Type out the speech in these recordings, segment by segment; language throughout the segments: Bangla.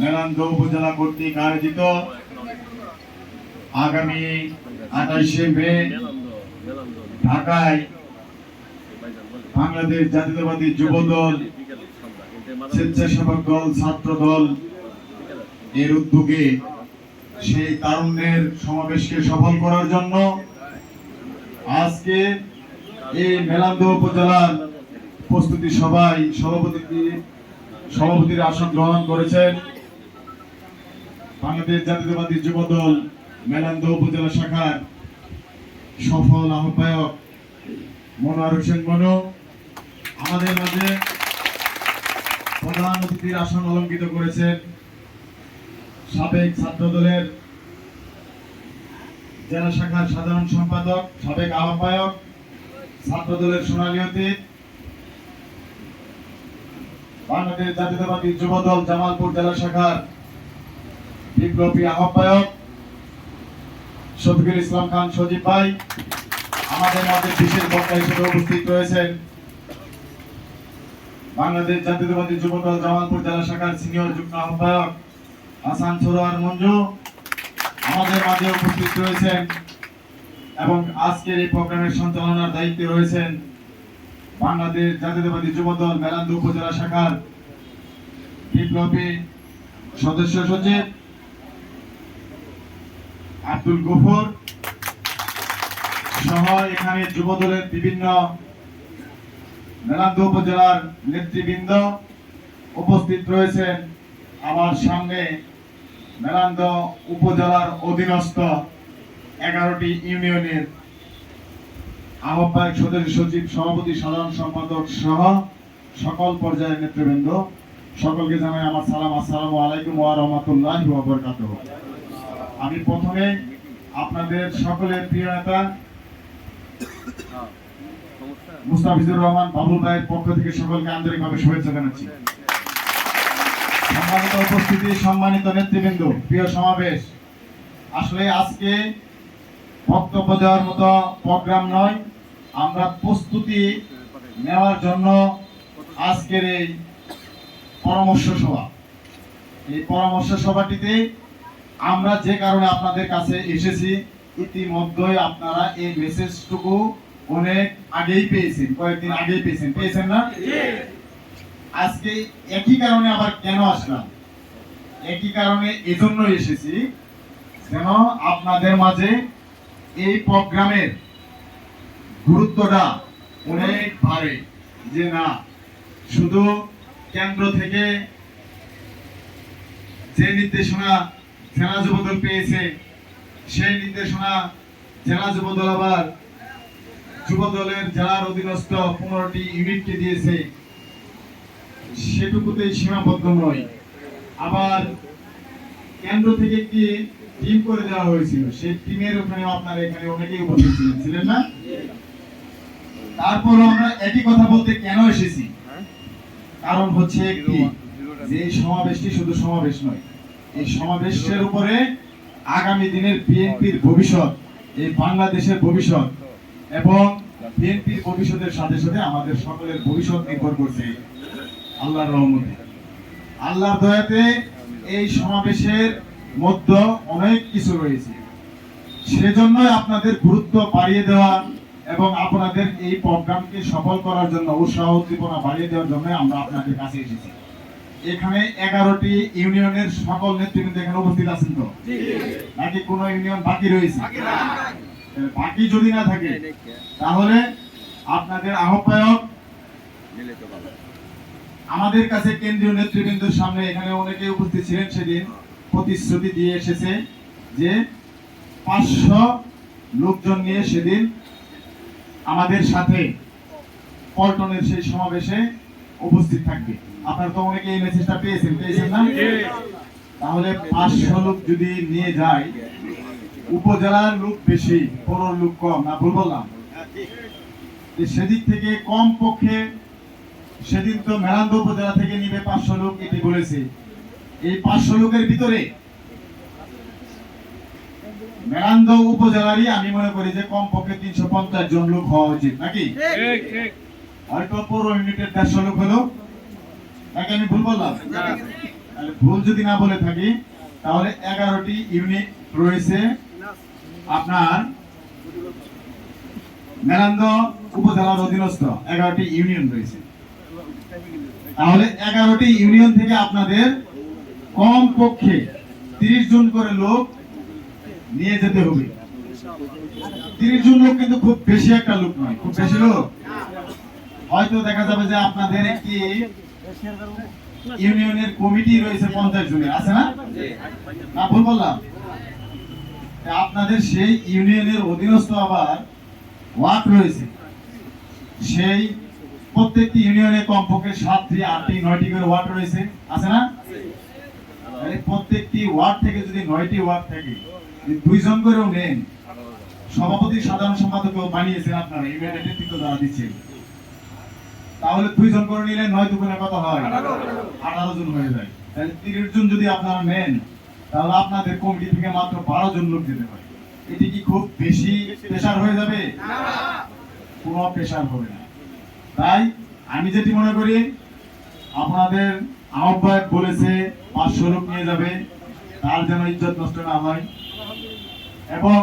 মেলান্দ উপজেলা কর্তৃক আয়োজিত আগামী আঠাইশে মে ঢাকায় বাংলাদেশ জাতীয়তাবাদী যুব দল স্বেচ্ছাসেবক দল, ছাত্র দল এর উদ্যোগে সেই তারুণ্যের সমাবেশকে সফল করার জন্য আজকে এই মেলান্দ উপজেলার প্রস্তুতি সভায় সভাপতি সভাপতির আসন গ্রহণ করেছেন। বাংলাদেশ জাতীয়তাবাদী যুব দল মেলান্দ উপজেলা শাখার সফল আহ্বায়ক মনোয়ার হোসেন মনু। আমাদের মাঝে প্রধান অতিথির আসন অলঙ্কিত করেছেন সাবেক ছাত্র দলের জেলা শাখার সাধারণ সম্পাদক, সাবেক আহ্বায়ক ছাত্র দলের সোনালী অতীত, বাংলাদেশ জাতীয়তাবাদী যুব দল জামালপুর জেলা শাখার বিপ্লবী আহ্বায়ক শফিকুল ইসলাম খান সজীব ভাই, আমাদের মাঝে বিশেষ বক্তা হিসেবে উপস্থিত রয়েছেন বাংলাদেশ জাতীয়তাবাদী যুব দল জামালপুর জেলা শাখার সিনিয়র যুগ্ম আহ্বায়ক হাসান সরোয়ার মঞ্জু আমাদের মাঝে উপস্থিত রয়েছেন এবং আজকের এই প্রোগ্রামের সঞ্চালনার দায়িত্বে রয়েছেন বাংলাদেশ জাতীয়তাবাদী যুব দল মেলান্দ উপজেলা শাখার বিপ্লবী সদস্য সচিব আব্দুল গফর সহ এখানে যুব দলের বিভিন্ন মেলান্দ উপজেলার নেতৃবৃন্দ উপস্থিত রয়েছেন আমার সামনে মেলান্দ উপজেলার অধীনস্থ এগারোটি ইউনিয়নের আহ্বায়ক সদস্য সচিব, সভাপতি, সাধারণ সম্পাদক সহ সকল পর্যায়ের নেতৃবৃন্দ। সকলকে জানাই আমার সালাম। আসসালামু আলাইকুম ওয়া রাহমাতুল্লাহি ওয়া বারাকাতুহু। আমি প্রথমে আপনাদের সকলের প্রিয় নেতা মুস্তাফিজুর রহমান বাবুল ভাইয়ের পক্ষ থেকে সকলকে আন্তরিকভাবে শুভেচ্ছা জানাচ্ছি। সম্মানিত উপস্থিতি, সম্মানিত নেতৃবৃন্দ, প্রিয় সমাবেশ, আসলে আজকে বক্তব্য দেওয়ার মতো প্রোগ্রাম নয়। আমরা প্রস্তুতি নেওয়ার জন্য আজকের এই পরামর্শ সভা। এই পরামর্শ সভাটিতে আমরা যে কারণে আপনাদের কাছে এসেছি ইতিমধ্যে আপনারা এই মেসেজটুকু অনেক আগেই পেয়েছেন, কয়েকদিন আগেই পেয়েছেন। পেয়েছেন না? আজকে একই কারণে আবার কেন আসলাম? একই কারণে এজন্য এসেছি যেন আপনাদের মাঝে এই প্রোগ্রামের গুরুত্বটা অনেক ভারে যে না, শুধু কেন্দ্র থেকে যে নির্দেশনা জেলা যুবদল পেয়েছে। সেই নির্দেশনা জেলা যুবদল আবার যুবদলের জেলার অধীনস্থ পনেরোটি ইউনিটকে দিয়েছে। সেটুকুতেই সীমাবদ্ধ নয়। আবার কেন্দ্র থেকে একটি টিম করে দেওয়া হয়েছিল। সেই টিমের ওখানে আপনারা এখানে অনেকেই উপস্থিত ছিলেন। ছিলেন না? তারপরও আমরা একই কথা বলতে কেন এসেছি? কারণ হচ্ছে একটি, যে সমাবেশটি শুধু সমাবেশ নয় এই সমাবেশের উপরে আগামী দিনের বিএনপির ভবিষ্যৎ, এই বাংলাদেশের ভবিষ্যৎ এবং বিএনপির ভবিষ্যতের সাথে সাথে আমাদের সকলের ভবিষ্যৎ নির্ভর করছে আল্লাহর রহমতে। আল্লাহর দয়াতে এই সমাবেশের মধ্যে অনেক কিছু রয়েছে। সেজন্যই আপনাদের গুরুত্ব বাড়িয়ে দেওয়া এবং আপনাদের এই প্রোগ্রামকে সফল করার জন্য উৎসাহ উদ্দীপনা বাড়িয়ে দেওয়ার জন্য আমরা আপনাদের কাছে এসেছি। এখানে এগারোটি ইউনিয়নের সকল নেতৃবৃন্দ এখানে উপস্থিত আছেন তো? নাকি কোনো ইউনিয়ন বাকি রয়েছে? বাকি যদি না থাকে তাহলে আপনাদের আহ্বায়ক আমাদের কাছে কেন্দ্রীয় নেতৃবৃন্দের সামনে এখানে অনেকে উপস্থিত ছিলেন সেদিন। প্রতিশ্রুতি দিয়ে এসেছে যে পাঁচশো লোকজন নিয়ে সেদিন আমাদের সাথে পল্টনের সেই সমাবেশে উপস্থিত থাকবে। আপনারা তো অনেকে এই মেসেজটা পেয়েছেন পেয়েছেন না? তাহলে পাঁচশো লোক যদি নিয়ে যায় উপজেলার লোক বেশি পৌর লোক কম না ভুল বললাম? সেদিক থেকে কম পক্ষে সেদিন তো মেলান্দ উপজেলা থেকে নিবে পাঁচশো লোক এটি বলেছে। এই পাঁচশো লোকের ভিতরে মেলান্দ উপজেলারই আমি মনে করি যে কম পক্ষে তিনশো পঞ্চাশ জন লোক হওয়া উচিত নাকি? হয়তো পৌর ইউনিটের দেড়শো লোক হলো নাকি আমি ভুল বললাম? ভুল যদি না বলে থাকি তাহলে এগারোটি ইউনিট রয়েছে আপনার মেলান্দ উপজেলার অধীনস্থ। এগারোটি ইউনিয়ন রয়েছে। তাহলে এগারোটি ইউনিয়ন থেকে আপনাদের কম পক্ষে তিরিশ জন করে লোক নিয়ে যেতে হবে। তিরিশ জন লোক কিন্তু খুব বেশি একটা লোক নয় খুব বেশি লোক। হয়তো দেখা যাবে যে আপনাদের একটি ইউনিয়নের কমিটি রয়েছে পঞ্চাশ জনের আছে না? না ভুল বললাম। আপনাদের সেই ইউনিয়নের অধীনস্থ আবার ওয়ার্ড রয়েছে। সেই প্রত্যেকটি ইউনিয়নে কমপক্ষে সাতটি আটটি নয়টি করে ওয়ার্ড রয়েছে আছে না? প্রত্যেকটি ওয়ার্ড থেকে যদি নয়টি ওয়ার্ড থাকে দুইজন করেও নেন সভাপতি সাধারণ সম্পাদক বানিয়েছেন আপনারা ইউনিয়নের নেতৃত্ব দ্বারা দিচ্ছেন। তাহলে দুই জন করে নিলে নয় দুগুণে কত হয় আঠারো। জন হয়ে যায়। তাহলে তিরিশ জন যদি আপনারা নেন তাহলে আপনাদের কমিটি থেকে মাত্র বারো জন লোক যেতে হয় এটি কি খুব বেশি প্রেশার হয়ে যাবে? কোনো প্রেশার হবে না। তাই আমি যেটি মনে করি আপনাদের আহ্বায়ক বলেছে পাঁচশো লোক নিয়ে যাবে তার যেন ইজ্জত নষ্ট না হয়। এবং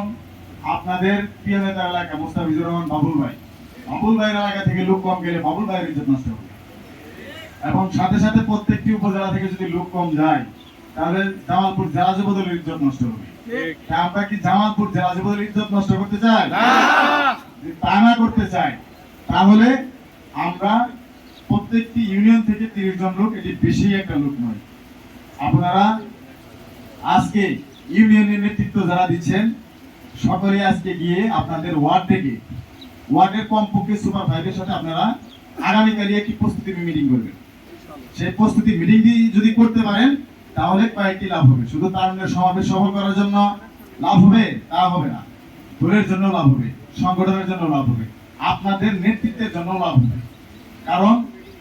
আপনাদের প্রিয় নেতা এলাকা মুস্তাফিজুর রহমান বাবুল ভাই বাবুল ভাইয়ের এলাকা থেকে লোক কম গেলে বাবুল ভাইয়ের ইজ্জত নষ্ট হবে। এবং সাথে সাথে প্রত্যেকটি উপজেলা থেকে যদি লোক কম যায় তাহলে জামালপুর জেলা যুবদলের ইজ্জত নষ্ট হবে। আমরা কি জামালপুর জেলা যুবদলের ইজ্জত নষ্ট করতে চাই? তা না করতে চাই তাহলে আমরা প্রত্যেকটি ইউনিয়ন থেকে তিরিশ জন লোক এটি বেশি একটা লোক নয়। আপনারা আজকে ইউনিয়নের নেতৃত্ব যারা দিচ্ছেন সকলে আজকে গিয়ে আপনাদের ওয়ার্ড থেকে ওয়ার্ডের কমপক্ষে সুপার ফাইভের সাথে আপনারা আগামীকালই একটি প্রস্তুতি মিটিং করবেন। সেই প্রস্তুতি মিটিংটি যদি করতে পারেন, তাহলে কয়েকটি লাভ হবে। শুধু তারুণ্যের সমাবেশ সফল করার জন্য লাভ হবে, তা হবে না। দলের জন্য লাভ হবে, সংগঠনের জন্য লাভ হবে, আপনাদের নেতৃত্বের জন্য লাভ হবে। কারণ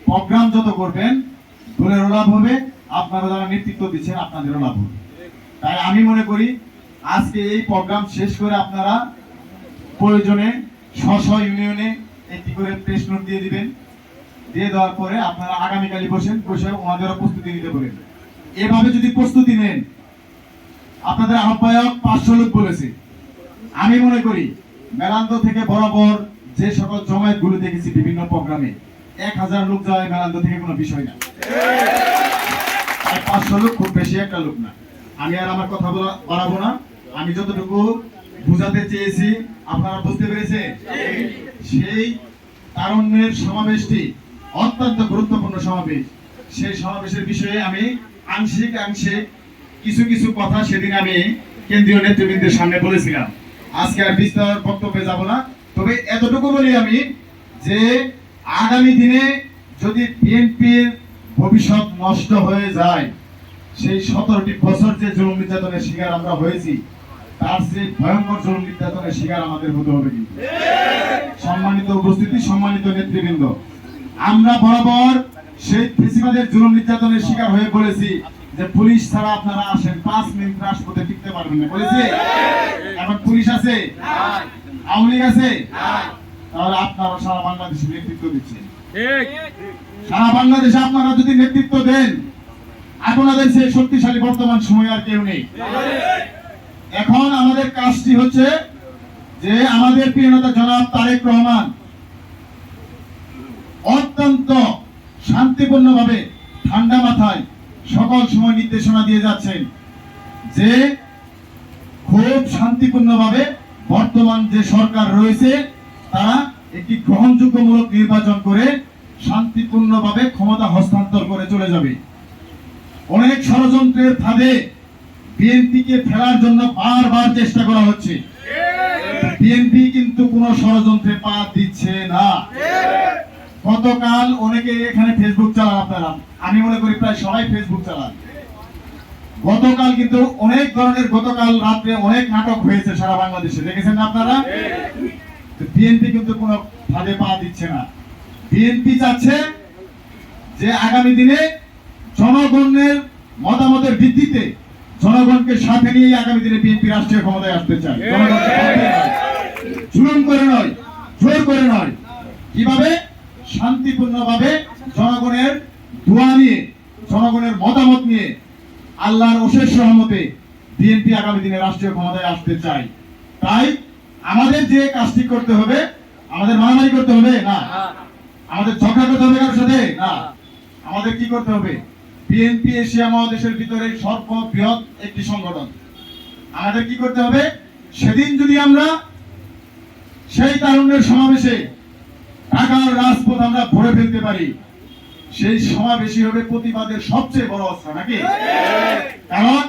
প্রোগ্রাম যত করবেন, দলেরও লাভ হবে, আপনারা যারা নেতৃত্ব দিচ্ছেন, আপনাদেরও লাভ হবে। তাই আমি মনে করি, আজকে এই প্রোগ্রাম শেষ করে আপনারা প্রয়োজনে স্ব ইউনিয়নে একটি করে প্রেস নোট দিয়ে দিবেন। দিয়ে দেওয়ার পরে আপনারা আগামীকালই বসেন, বসে ওনাদেরও প্রস্তুতি নিতে বলেন। এভাবে যদি প্রস্তুতি নেন, আপনাদের আহ্বায়ক পাঁচশো লোক বলেছে। আমি মনে করি, মেলান্দ থেকে বরাবর যে সকল জমায়েতগুলো দেখেছি বিভিন্ন প্রোগ্রামে, এক হাজার লোক যায় মেলান্দ থেকে কোনো বিষয় না। পাঁচশো লোক খুব বেশি একটা লোক না। আমি আর আমার কথা বলা বাড়াবো না। আমি যতটুকু বুঝাতে চেয়েছি, আপনারা বুঝতে পেরেছে সেই তারুণ্যের সমাবেশটি অত্যন্ত গুরুত্বপূর্ণ সমাবেশ। সেই সমাবেশের বিষয়ে আমি আংশিক আংশিক কিছু কিছু কথা সেদিন আমি কেন্দ্রীয় নেতৃবৃন্দের সামনে বলেছিলাম। আজকে আর বিস্তার বক্তব্যে যাব না, তবে এতটুকু বলি আমি যে আগামী দিনে যদি বিএনপির ভবিষ্যৎ নষ্ট হয়ে যায়, সেই সতেরোটি বছর যে জুলুম নির্যাতনের শিকার আমরা হয়েছি তার চেয়ে ভয়ঙ্কর নির্যাতনের শিকার আমাদের হতে হবে কিন্তু। সম্মানিত উপস্থিতি সম্মানিত নেতৃবৃন্দ আমরা বরাবর সেই ফেসিবাদের জুলুম নির্যাতনের শিকার হয়ে বলেছি যে পুলিশ ছাড়া আপনারা আসেন। পাঁচ মিনিট রাজপথে টিকতে পারবেন না। বলেছি এখন পুলিশ আছে? আওয়ামী লীগ আছে? তাহলে আপনারা সারা বাংলাদেশে নেতৃত্ব দিচ্ছেন। সারা বাংলাদেশে আপনারা যদি নেতৃত্ব দেন আপনাদের সেই শক্তিশালী বর্তমান সময় আর কেউ নেই। এখন আমাদের কাজটি হচ্ছে যে আমাদের প্রিয় নেতা জনাব তারেক রহমান অত্যন্ত শান্তিপূর্ণভাবে ঠান্ডা মাথায় সকল সময় নির্দেশনা দিয়ে যাচ্ছেন যে খুব শান্তিপূর্ণভাবে বর্তমান যে সরকার রয়েছে, তারা একটি গ্রহণযোগ্যমূলক নির্বাচন করে শান্তিপূর্ণভাবে ক্ষমতা হস্তান্তর করে চলে যাবে। অনেক ষড়যন্ত্রের ফাঁদে বিএনপিকে ফেলার জন্য বারবার চেষ্টা করা হচ্ছে। বিএনপি কিন্তু কোনো ষড়যন্ত্রে পা দিচ্ছে না। গতকাল অনেকে এখানে ফেসবুক চালান আপনারা। আমি মনে করি প্রায় সবাই ফেসবুক চালান। গতকাল কিন্তু অনেক ধরনের গতকাল রাত্রে অনেক নাটক হয়েছে সারা বাংলাদেশে। দেখেছেন আপনারা? বিএনপি কিন্তু কোনো ফাঁদে পা দিচ্ছে না। বিএনপি চাচ্ছে যে আগামী দিনে জনগণের মতামতের ভিত্তিতে জনগণকে সাথে নিয়ে আগামী দিনে বিএনপি রাষ্ট্রীয় ক্ষমতায় আসতে চায়। জুলুম করে নয় জোর করে নয়। কীভাবে? শান্তিপূর্ণভাবে জনগণের দোয়া নিয়ে জনগণের মতামত নিয়ে আল্লাহর অশেষ রহমতে বিএনপি আগামী দিনে রাষ্ট্রীয় ক্ষমতায় আসতে চাই তাই আমাদের যে কাজটি করতে হবে আমাদের মারামারি করতে হবে? না। আমাদের ঝগড়া করতে হবে কারোর সাথে? না। আমাদের কি করতে হবে? বিএনপি এশিয়া মহাদেশের ভিতরে সর্ববৃহৎ একটি সংগঠন। আমাদের কি করতে হবে? সেদিন যদি আমরা সেই তারুণ্যের সমাবেশে ঢাকার রাজপথ আমরা ভরে ফেলতে পারি, সেই সমাবেশই হবে প্রতিবাদের সবচেয়ে বড় অস্ত্র, নাকি? কারণ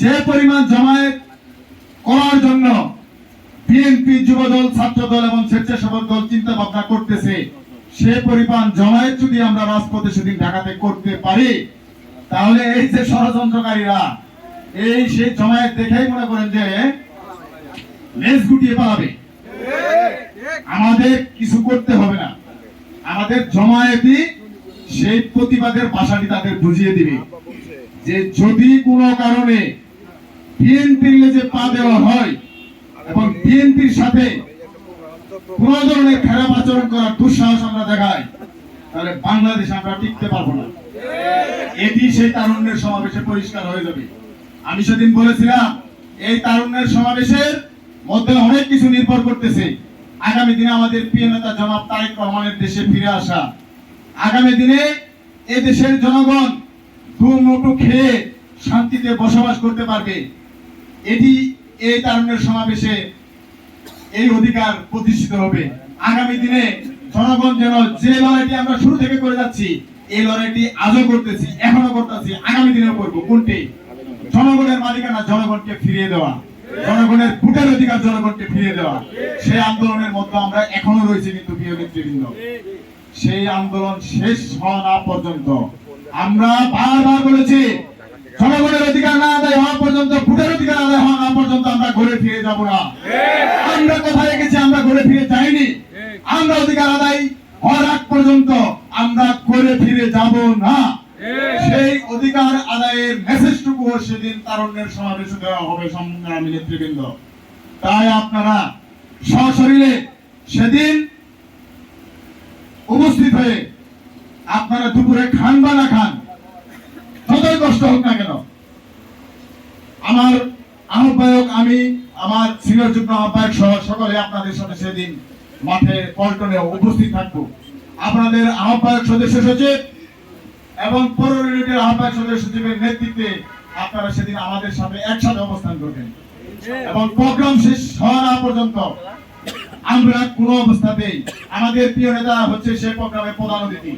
যে পরিমাণ জমায়েত করার জন্য বিএনপি যুবদল, ছাত্রদল এবং স্বেচ্ছাসেবক দল চিন্তা ভাবনা করতেছে সে পরিমাণ জমায়েত যদি আমরা রাজপথে সেদিন ঢাকাতে করতে পারি, তাহলে এই যে ষড়যন্ত্রকারীরা, এই সেই জমায়েত দেখেই মনে করেন যে লেজ গুটিয়ে পালাবে। আমাদের কিছু করতে হবে না। আমাদের জমায়েতই সেই প্রতিবাদের ভাষাটি তাদের বুঝিয়ে দিবে। যে যদি কোনো কারণে বিএনপির লেজে পা দেওয়া হয় এবং বিএনপির সাথে কোন খারাপ আচরণ করার দুঃসাহস আমরা দেখাই, তাহলে বাংলাদেশ আমরা টিকতে পারব না। এটি সেই তারুণ্যের সমাবেশে পরিষ্কার হয়ে যাবে। আমি সেদিন বলেছিলাম, এই তারুণ্যের সমাবেশের মধ্যে অনেক কিছু নির্ভর করতেছে। আগামী দিনে আমাদের প্রিয় নেতা জনাব তারেক রহমানের দেশে ফিরে আসা। আগামী দিনে এই দেশের জনগণ দু মুঠো খেয়ে শান্তিতে বসবাস করতে পারবে। এটি এই তারুণ্যের সমাবেশে এই অধিকার প্রতিষ্ঠিত হবে। আগামী দিনে জনগণ যেন যে লড়াইটি আমরা শুরু থেকে করে যাচ্ছি, এই লড়াইটি আজও করতেছি এখনও করতেছি, আগামী দিনেও করব। কোনটি? জনগণের মালিকানা জনগণকে ফিরিয়ে দেওয়া। জনগণের ভোটের অধিকার জনগণকে ফিরিয়ে দেওয়া। সেই আন্দোলনের মধ্যে আমরা এখনও রয়েছি কিন্তু প্রিয় নেতৃবৃন্দ। সেই আন্দোলন শেষ হওয়া না পর্যন্ত আমরা বারবার বলেছি জনগণের অধিকার না আদায় হওয়া পর্যন্ত, ভোটের অধিকার আদায় হওয়া পর্যন্ত আমরা ঘুরে ফিরে যাব না। আমরা কোথায় রেখেছি আমরা ঘুরে ফিরে যাইনি। আমরা অধিকার আদায় হওয়ার আগ পর্যন্ত আমরা ঘুরে ফিরে যাব না। সেই অধিকার আদায়ের মেসেজটুকু সেদিন দেওয়া হবে সংগ্রামী নেতৃবৃন্দ। তাই আপনারা সশরীরে সেদিন উপস্থিত হয়ে আপনারা দুপুরে খান বা না খান কষ্ট হোক না কেন? আমার আহ্বায়ক আমি, আমার সিনিয়র যুগ্ম আহ্বায়ক সহ সকলে আপনাদের সাথে সেদিন মাঠে পল্টনে উপস্থিত থাকব। আপনাদের আহ্বায়ক সদস্য সচিব এবং পৌর ইউনিটের আহ্বায়ক সদস্য সচিবের নেতৃত্বে আপনারা সেদিন আমাদের সাথে একসাথে অবস্থান করবেন। এবং প্রোগ্রাম শেষ হওয়া না পর্যন্ত আমরা কোন অবস্থাতেই, আমাদের প্রিয় নেতা হচ্ছে সে প্রোগ্রামের প্রধান অতিথি।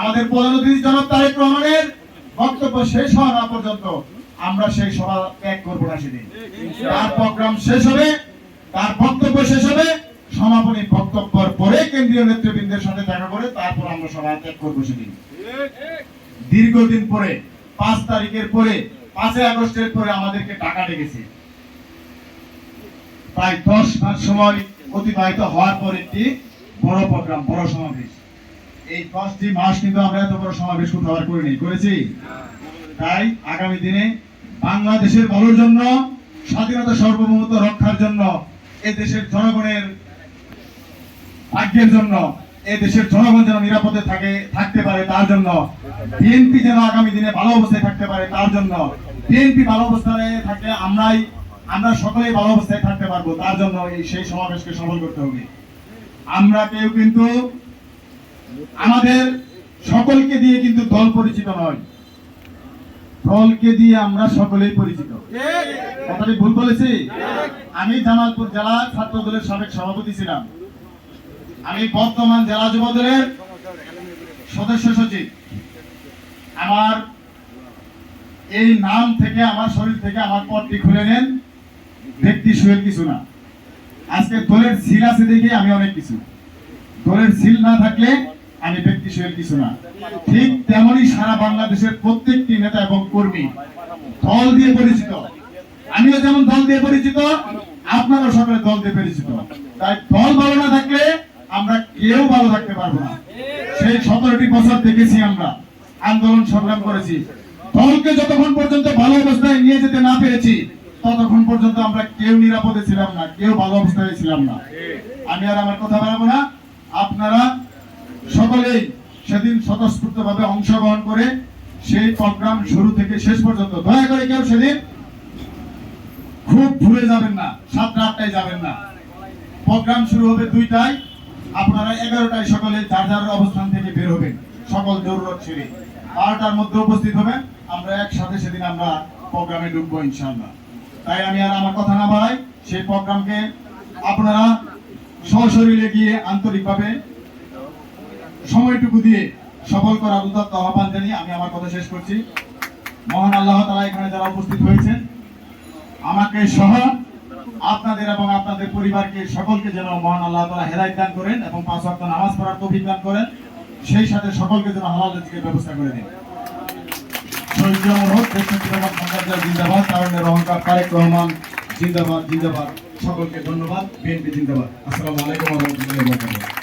আমাদের প্রধান অতিথি জনাব তারেক রহমানের বক্তব্য শেষ হওয়া না পর্যন্ত আমরা সেই সভা ত্যাগ করব না সেদিন। তার প্রোগ্রাম শেষ হবে তার বক্তব্য শেষ হবে সমাপনী বক্তব্যের পরে কেন্দ্রীয় নেতৃবৃন্দের সাথে দেখা করে তারপর আমরা সভা ত্যাগ করব সেদিন। দীর্ঘদিন পরে পাঁচ তারিখের পরে পাঁচই আগস্টের পরে আমাদেরকে টাকা ডেকেছে। প্রায় দশ মাস সময় অতিবাহিত হওয়ার পর একটি বড় প্রোগ্রাম বড় সমাবেশ। এই দশটি মাস কিন্তু আমরা এত বড় সমাবেশ কোথাও আর করিনি, করেছি। তাই আগামী দিনে বাংলাদেশের ভালোর জন্য, স্বাধীনতা সার্বভৌমত্ব রক্ষার জন্য, এ দেশের জনগণের ভাগ্যের জন্য, এ দেশের জনগণ যেন নিরাপদে থাকে, থাকতে পারে তার জন্য, বিএনপি যেন আগামী দিনে ভালো অবস্থায় থাকতে পারে তার জন্য, বিএনপি ভালো অবস্থায় থাকলে আমরাই, আমরা সকলেই ভালো অবস্থায় থাকতে পারব তার জন্য এই সেই সমাবেশকে সফল করতে হবে। আমরা কেউ কিন্তু আমাদের সকলকে দিয়ে কিন্তু দল পরিচিত নয়। দলকে দিয়ে আমরা সকলেই পরিচিত। কথাটি ভুল বলেছি? আমি জামালপুর জেলা ছাত্র দলের সাবেক সভাপতি ছিলাম। আমি বর্তমান জেলা যুব দলের সদস্য সচিব। আমার এই নাম থেকে, আমার শরীর থেকে, আমার পদটি খুলে নেন ব্যক্তি সুয়ের কিছু না। আজকে দলের সিল আছে দেখে আমি অনেক কিছু। দলের সিল না থাকলে আমি ব্যক্তি সুয়ের কিছু না। ঠিক তেমনই সারা বাংলাদেশের প্রত্যেকটি নেতা এবং কর্মী দল দিয়ে পরিচিত। আমিও যেমন দল দিয়ে পরিচিত, আপনারাও সকলে দল দিয়ে পরিচিত। তাই দল ভালো না থাকলে আমরা কেউ ভালো থাকতে পারব না। সেই সতেরোটি বছর দেখেছি আমরা, আন্দোলন সংগ্রাম করেছি। দলকে যতক্ষণ পর্যন্ত ভালো অবস্থায় নিয়ে যেতে না পেরেছি, ততক্ষণ পর্যন্ত আমরা কেউ নিরাপদে ছিলাম না, কেউ ভালো অবস্থায় ছিলাম না। আমি আর আমার কথা বাড়াবো না। আপনারা সকলেই সেদিন স্বতঃস্ফূর্ত ভাবে অংশগ্রহণ করে সেই প্রোগ্রাম শুরু থেকে শেষ পর্যন্ত দয়া করে কেউ সেদিন খুব ভুলে যাবেন না সাতটা আটটায় যাবেন না। প্রোগ্রাম শুরু হবে দুইটায়, আপনারা এগারোটায় সকালে যার যার অবস্থান থেকে বের হবেন, সকল জরুরত ছেড়ে বারোটার মধ্যে উপস্থিত হবেন, আমরা একসাথে সেদিন আমরা প্রোগ্রামে ঢুকবো ইনশাল্লাহ তাই আমি আর আমার কথা না বাড়াই, সেই প্রোগ্রামকে আপনারা সশরীরে গিয়ে আন্তরিকভাবে সময়টুকু দিয়ে সফল করার উদ্যত্ত আহ্বান জানিয়ে আমি আমার কথা শেষ করছি। মহান আল্লাহ তালা এখানে যারা উপস্থিত হয়েছেন, আমাকে সহ আপনাদের এবং আপনাদের পরিবারকে সকলকে যেন মহান আল্লাহ তালা হেদায়ত দান করেন এবং পাঁচ ওয়াক্ত নামাজ পড়ার তৌফিক দান করেন, সেই সাথে সকলকে যেন হালাল রিজিকের ব্যবস্থা করে দিন। জিন্দাবাদ তারুণ্যের অহংকার তারেক রহমান, জিন্দাবাদ জিন্দাবাদ, সকলকে ধন্যবাদ, বিএনপি জিন্দাবাদ। আসসালামু আলাইকুম রাহমাতুল্লাহি